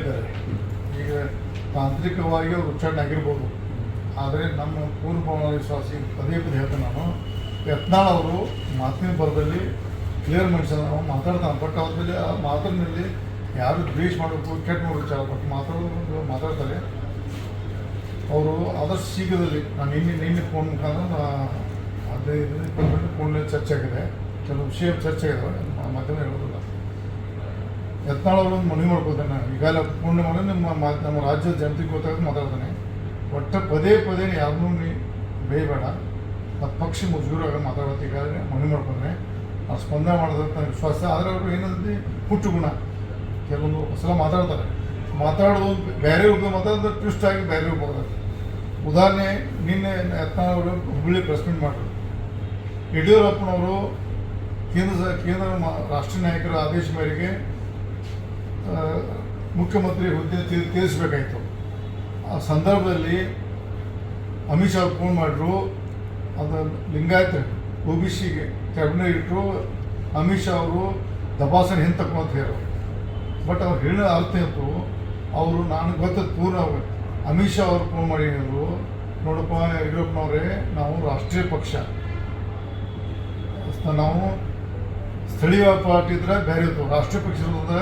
ಇದ್ದಾರೆ. ಈಗ ತಾಂತ್ರಿಕವಾಗಿ ಅವರು ಉಚ್ಚಾರಣೆ ಆಗಿರ್ಬೋದು ಆದರೆ ನಮ್ಮ ಪೂರ್ವ ವಿಶ್ವಾಸಿ ಪದೇ ಪದೇ ಹೇಳ್ತೇನೆ ನಾನು, ಯತ್ನಾಳ್ ಅವರು ಮಾತಿನ ಬರದಲ್ಲಿ ಕ್ಲಿಯರ್ ಮನುಷ್ಯ ನಾವು ಮಾತಾಡ್ತಾನೆ. ಬಟ್ ಅವ್ರ ಆ ಮಾತಿನಲ್ಲಿ ಯಾರು ದ್ವೇಷ ಮಾಡಬೇಕು ಕೆಟ್ಟ ವಿಚಾರ ಬಟ್ ಮಾತಾಡೋದು ಮಾತಾಡ್ತಾರೆ. ಅವರು ಆದಷ್ಟು ಶೀಘ್ರದಲ್ಲಿ, ನಾನು ನಿನ್ನೆ ನಿನ್ನೆ ಫೋನ್ ಮುಖಾಂತರ ಅದೇ ಫೋನಲ್ಲಿ ಚರ್ಚೆ ಆಗಿದೆ. ಕೆಲವು ವಿಷಯ ಚರ್ಚೆ ಆಗಿದೆ. ಮಾಧ್ಯಮ ಹೇಳೋದಿಲ್ಲ. ಯತ್ನಾಳ್ ಅವರು ಒಂದು ಮನವಿ ಮಾಡ್ಕೊಳ್ತೇನೆ ನಾನು. ಈಗಾಗಲೇ ಪೂರ್ಣ ಮಾಡಿ ನಮ್ಮ ನಮ್ಮ ರಾಜ್ಯದ ಜನತೆಗೆ ಗೊತ್ತಾಗ ಮಾತಾಡ್ತಾನೆ. ಒಟ್ಟು ಪದೇ ಪದೇ ಯಾರನ್ನೂ ನೀ ಬೇಯಬೇಡ. ಮತ್ತು ಪಕ್ಷ ಮುಜುಗರಾಗ ಮಾತಾಡೋದು ಈಗಾಗಲೇ ಮನವಿ ಮಾಡ್ಕೊಂಡ್ರೆ ಆ ಸ್ಪಂದನೆ ಮಾಡೋದಂತ ನನಗೆ ವಿಶ್ವಾಸ ಆದರೆ ಅವರು ಏನಂದ್ರೆ ಹುಟ್ಟು ಗುಣ. ಕೆಲವೊಂದು ಸಲ ಮಾತಾಡ್ತಾರೆ. ಮಾತಾಡೋದು ಬೇರೆ ರೂಪದ ಮಾತಾಡೋದು ಟ್ವಿಸ್ಟ್ ಆಗಿ ಬೇರೆ ರೂಪ ಉದಾಹರಣೆ ನಿನ್ನೆ ಯತ್ನಾಳವರು ಹುಬ್ಬಳ್ಳಿ ಪ್ರೆಸ್ ಮೀಟ್ ಮಾಡಿದ್ರು. ಯಡಿಯೂರಪ್ಪನವರು ಕೇಂದ್ರ ಕೇಂದ್ರ ರಾಷ್ಟ್ರೀಯ ನಾಯಕರ ಆದೇಶ ಮೇರೆಗೆ ಆ, ಮುಖ್ಯಮಂತ್ರಿ ಹುದ್ದೆ ತೀರ್- ತೀರಿಸಬೇಕಾಯಿತು. ಆ ಸಂದರ್ಭದಲ್ಲಿ ಅಮಿತ್ ಶಾ ಫೋನ್ ಮಾಡಿದ್ರು ಅದು ಲಿಂಗಾಯತ ಒ ಬಿ ಸಿಗೆ ಕ್ಯಾಬಿನೆಟ್ ಇಟ್ಟರು ಅಮಿತ್ ಶಾ ಅವರು ತಪಾಸಣೆ ಹಿಂದೆ ಅಂತ ಹೇಳೋ ಬಟ್ ಅವ್ರು ಹೇಳೋ ಅರ್ಥ ಇತ್ತು ಅವರು ನಾನು ಗೊತ್ತದ ಪೂರ್ಣ ಅಮಿತ್ ಶಾ ಅವ್ರು ಫೋನ್ ಮಾಡಿ ಹೇಳಿದ್ರು ನೋಡಪ್ಪ ಯಡಿಯೂರಪ್ಪನವರೇ, ನಾವು ರಾಷ್ಟ್ರೀಯ ಪಕ್ಷ. ನಾವು ಸ್ಥಳೀಯ ಪಾರ್ಟಿ ಇದ್ರೆ ಬೇರೆ ಇತ್ತು, ರಾಷ್ಟ್ರೀಯ ಪಕ್ಷ ಇರೋದ್ರಿಂದ